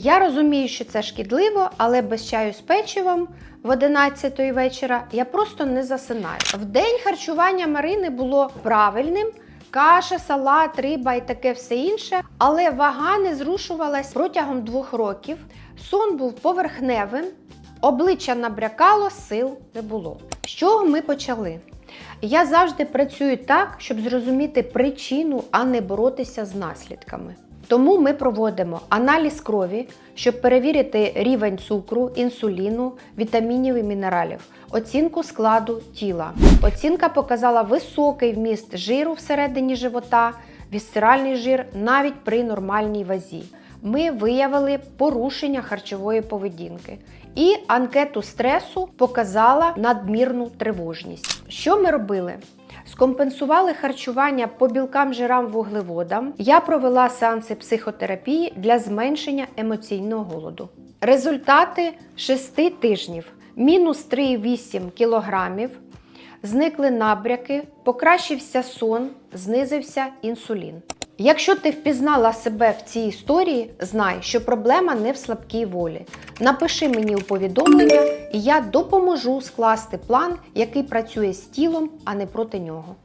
Я розумію, що це шкідливо, але без чаю з печивом в 11 вечора я просто не засинаю. В день харчування Марини було правильним. Каша, салат, риба і таке все інше, але вага не зрушувалась протягом двох років. Сон був поверхневим, обличчя набрякало, сил не було. З чого ми почали? Я завжди працюю так, щоб зрозуміти причину, а не боротися з наслідками. Тому ми проводимо аналіз крові, щоб перевірити рівень цукру, інсуліну, вітамінів і мінералів, оцінку складу тіла. Оцінка показала високий вміст жиру всередині живота, вісцеральний жир навіть при нормальній вазі. Ми виявили порушення харчової поведінки. І анкету стресу показала надмірну тривожність. Що ми робили? Скомпенсували харчування по білкам, жирам, вуглеводам. Я провела сеанси психотерапії для зменшення емоційного голоду. Результати 6 тижнів: мінус 3,8 кілограмів, зникли набряки, покращився сон, знизився інсулін. Якщо ти впізнала себе в цій історії, знай, що проблема не в слабкій волі. Напиши мені у повідомлення, і я допоможу скласти план, який працює з тілом, а не проти нього.